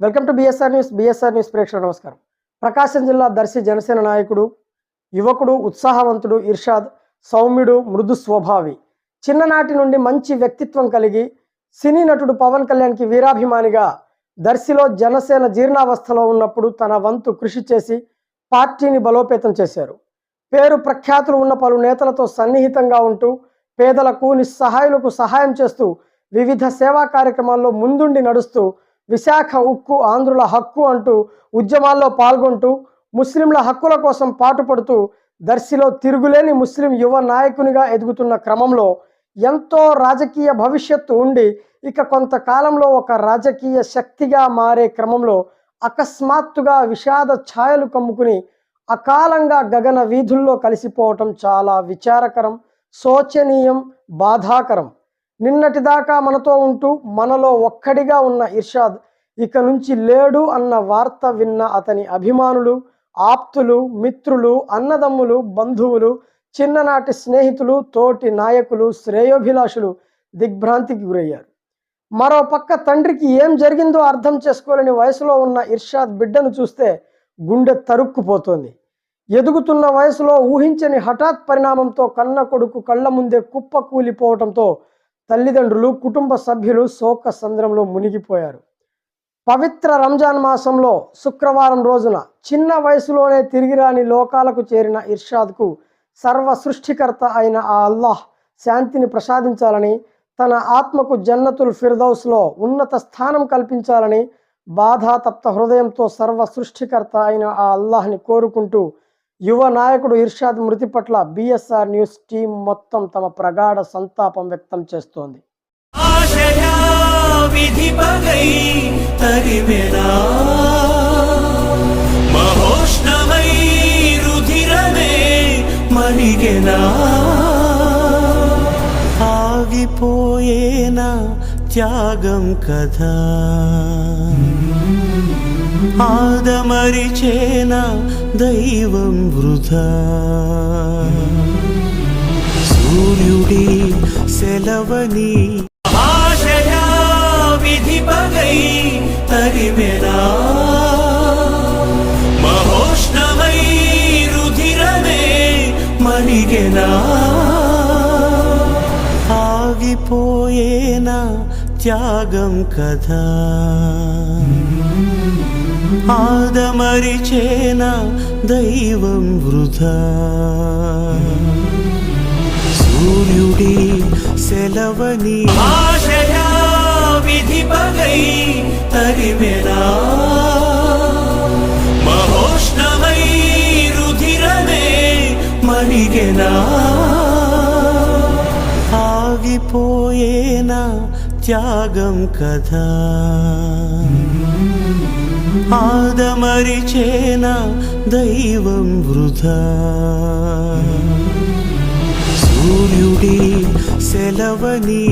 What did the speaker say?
Welcome to BSR news BSR news ప్రేక్షకులు నమస్కారం. ప్రకాశం జిల్లా దర్శి జనసేన నాయకుడు యువకుడు ఉత్సాహవంతుడు ఇర్షాద్ సౌమ్యుడు మృదు స్వభావి. చిన్ననాటి నుండి మంచి వ్యక్తిత్వం కలిగి సినీ నటుడు పవన్ కళ్యాణ్కి వీరాభిమానిగా దర్శిలో జనసేన జీర్ణావస్థలో ఉన్నప్పుడు తన వంతు కృషి చేసి పార్టీని బలోపేతం చేశారు. పేరు ప్రఖ్యాతులు ఉన్న పలు నేతలతో సన్నిహితంగా ఉంటూ పేదలకు నిస్సహాయులకు సహాయం చేస్తూ వివిధ సేవా కార్యక్రమాల్లో ముందుండి నడుస్తూ విశాఖ ఉక్కు ఆంధ్రుల హక్కు అంటూ ఉద్యమాల్లో పాల్గొంటూ ముస్లింల హక్కుల కోసం పాటుపడుతూ దర్శిలో తిరుగులేని ముస్లిం యువ నాయకునిగా ఎదుగుతున్న క్రమంలో ఎంతో రాజకీయ భవిష్యత్తు ఉండి ఇక కొంతకాలంలో ఒక రాజకీయ శక్తిగా మారే క్రమంలో అకస్మాత్తుగా విషాద ఛాయలు కమ్ముకుని అకాలంగా గగన వీధుల్లో కలిసిపోవటం చాలా విచారకరం శోచనీయం బాధాకరం. నిన్నటిదాకా మనతో ఉంటూ మనలో ఒక్కడిగా ఉన్న ఇర్షాద్ ఇక నుంచి లేడు అన్న వార్త విన్న అతని అభిమానులు ఆప్తులు మిత్రులు అన్నదమ్ములు బంధువులు చిన్ననాటి స్నేహితులు తోటి నాయకులు శ్రేయోభిలాషులు దిగ్భ్రాంతికి గురయ్యారు. మరో పక్క తండ్రికి ఏం జరిగిందో అర్థం చేసుకోలేని వయసులో ఉన్న ఇర్షాద్ బిడ్డను చూస్తే గుండె తరుక్కుపోతోంది. ఎదుగుతున్న వయసులో ఊహించని హఠాత్ పరిణామంతో కన్న కొడుకు కళ్ళ ముందే కుప్ప కూలిపోవటంతో తల్లిదండ్రులు కుటుంబ సభ్యులు శోక సంద్రంలో మునిగిపోయారు. పవిత్ర రంజాన్ మాసంలో శుక్రవారం రోజున చిన్న వయసులోనే తిరిగిరాని లోకాలకు చేరిన ఇర్షాద్కు సర్వ సృష్టికర్త అయిన ఆ అల్లాహ్ శాంతిని ప్రసాదించాలని తన ఆత్మకు జన్నతుల్ ఫిర్దౌస్లో ఉన్నత స్థానం కల్పించాలని బాధాతప్త హృదయంతో సర్వ సృష్టికర్త అయిన ఆ అల్లాహ్ని కోరుకుంటూ యువ నాయకుడు ఇర్షాద్ మృతి పట్ల బిఎస్ఆర్ న్యూస్ టీం మొత్తం తమ ప్రగాఢ సంతాపం వ్యక్తం చేస్తోంది. ఆగిపోయేనా త్యాగం కదా ఆదమరిచేన దైవం వృధా? సూర్యుడి సెలవని ఆశయా విధి తరిమెనా? మహోష్ణమై రుధిరమే మణిగెనా? ఆగిపోయేనా త్యాగం కదా ఆదమరిచేనా దైవం వృధా? సూర్యుడి సెలవని ఆశయా విధి పగై తరిమెనా? మహోష్ణమై రుధిరమే మణిగెనా? ఆగిపోయేనా త్యాగం కదా ఆదమరిచేన దైవం వృధా. సూర్యుడి సెలవని